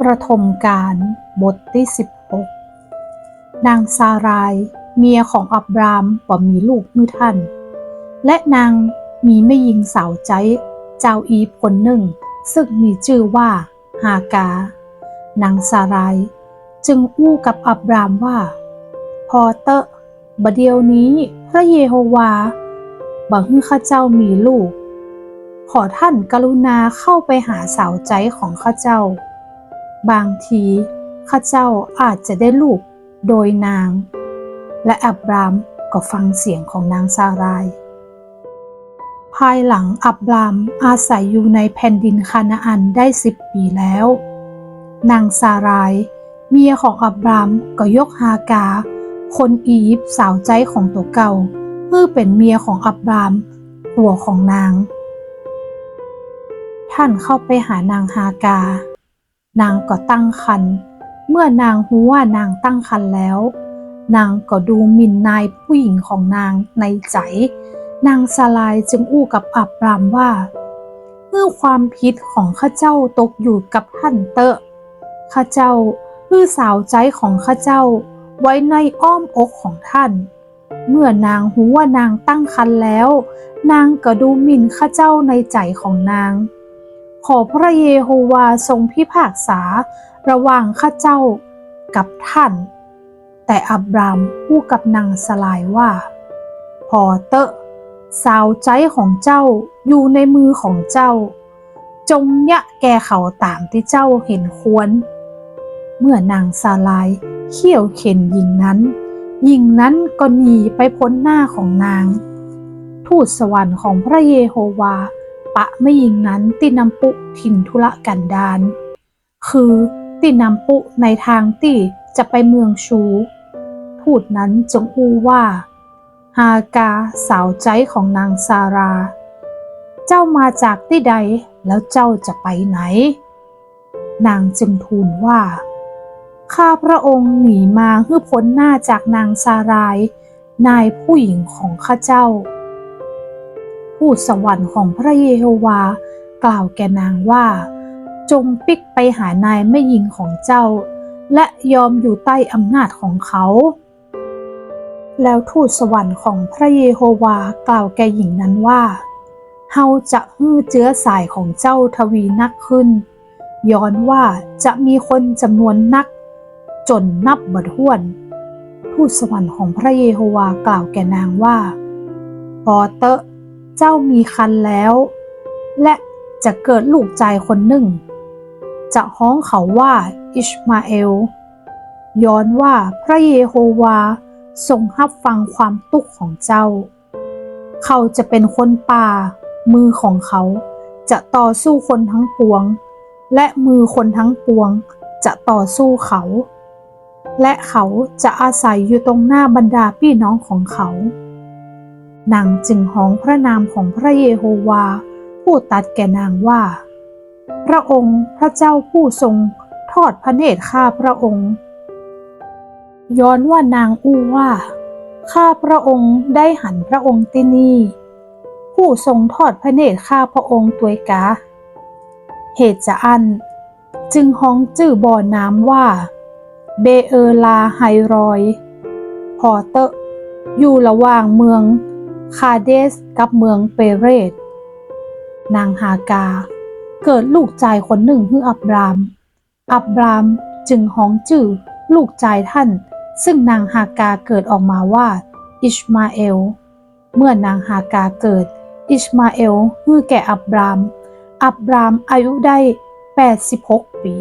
ประทมการบทที่ 16 นางซาราย เมียของอับรามบ่มีลูกมือท่าน และนางมีไม่ยิงสาวใจ เจ้าอีฟคนหนึ่ง ซึ่งมีชื่อว่าฮากา นางซาราย จึงอู้กับอับรามว่า พอเตอะบดเดียวนี้พระเยโฮวาบังให้ข้าเจ้ามีลูก ขอท่านกรุณาเข้าไปหาสาวใจของข้าเจ้า บางทีข้าเจ้าอาจจะได้ลูกโดยนาง และอับรามก็ฟังเสียงของนางซาราย ภายหลังอับรามอาศัยอยู่ในแผ่นดินคานาอันได้สิบปีแล้ว นางซาราย เมียของอับรามก็ยกฮากา คนอียิปต์สาวใจของตัวเก่าเพื่อเป็นเมียของอับรามผัวของนาง ท่านเข้าไปหานางฮากา นางก็ตั้งครรภ์เมื่อนางรู้ว่านางตั้งครรภ์แล้ว นางก็ดูหมิ่นนายผู้หญิงของนางในใจ นางซาลายจึงอู้กับอับรามว่าเมื่อความผิดของข้าเจ้าตกอยู่กับท่านเตอะข้าเจ้าเพื่อสาวใจของข้าเจ้าไว้ในอ้อมอกของท่าน เมื่อนางรู้ว่านางตั้งครรภ์แล้ว นางก็ดูหมิ่นข้าเจ้าในใจของนาง ขอพระเยโฮวาทรงพิพากษา ระหว่างข้าเจ้ากับท่าน แต่อับรามพูดกับนางสลายว่า พอเตอะสาวใจของเจ้าอยู่ในมือของเจ้า จงยะแก่เขาตามที่เจ้าเห็นควร เมื่อนางซาลายเขี่ยวเข็นหญิงนั้น หญิงนั้นก็หนีไปพ้นหน้าของนาง ทูตสวรรค์ของพระเยโฮวา ปะไม่ยิงนั้นตินำปุถิ่นทุระกันดารคือตินำปุในทางที่จะไปเมืองชูทูตนั้นจงอูว่า ฮากาสาวใจของนางซารา เจ้ามาจากที่ใดแล้วเจ้าจะไปไหน นางจึงทูลว่า ข้าพระองค์หนีมาเพื่อพ้นหน้าจากนางซาราย นายผู้หญิงของข้าเจ้า ผู้สวรรค์ของพระเยโฮวา กล่าวแก่นางว่า จงปิกไปหานายไม่ยิงของเจ้า และยอมอยู่ใต้อำนาจของเขา แล้วทูตสวรรค์ของพระเยโฮวากล่าวแก่หญิงนั้นว่าเฮาจะฮื้อเจื้อสายของเจ้าทวีนักขึ้น ย้อนว่าจะมีคนจำนวนนัก จนนับบัดห้วน ทูตสวรรค์ของพระเยโฮวากล่าวแก่นางว่าพอเตอะ เจ้ามีคันแล้ว และจะเกิดลูกชายคนหนึ่ง จะฮ้องเขาว่าอิชมาเอล ย้อนว่าพระเยโฮวาทรงรับฟังความทุกข์ของเจ้า เขาจะเป็นคนป่า มือของเขาจะต่อสู้คนทั้งปวง และมือคนทั้งปวงจะต่อสู้เขา และเขาจะอาศัยอยู่ตรงหน้าบรรดาพี่น้องของเขา นางจึงห้องพระนามของพระเยโฮวา ผู้ตัดแก่นางว่า พระองค์พระเจ้าผู้ทรงทอดพระเนตรข้าพระองค์ ย้อนว่านางอู้ว่าข้าพระองค์ได้หันพระองค์ที่นี่ ผู้ทรงทอดพระเนตรข้าพระองค์ตัวยกา เหตุจะอัน จึงห้องจื่อบ่อน้ำว่า เบเออลาไฮรอย พอเตออยู่ระหว่างเมือง คาเดสกับเมืองเปเรตนางฮากา เกิดลูกชายคนหนึ่งคืออับราม อับรามจึงห้องจื่อลูกชายท่าน ซึ่งนางฮากาเกิดออกมาว่า อิชมาเอล เมื่อนางฮากาเกิด อิชมาเอลเมื่อแก่อับราม อับรามอายุได้ 86 ปี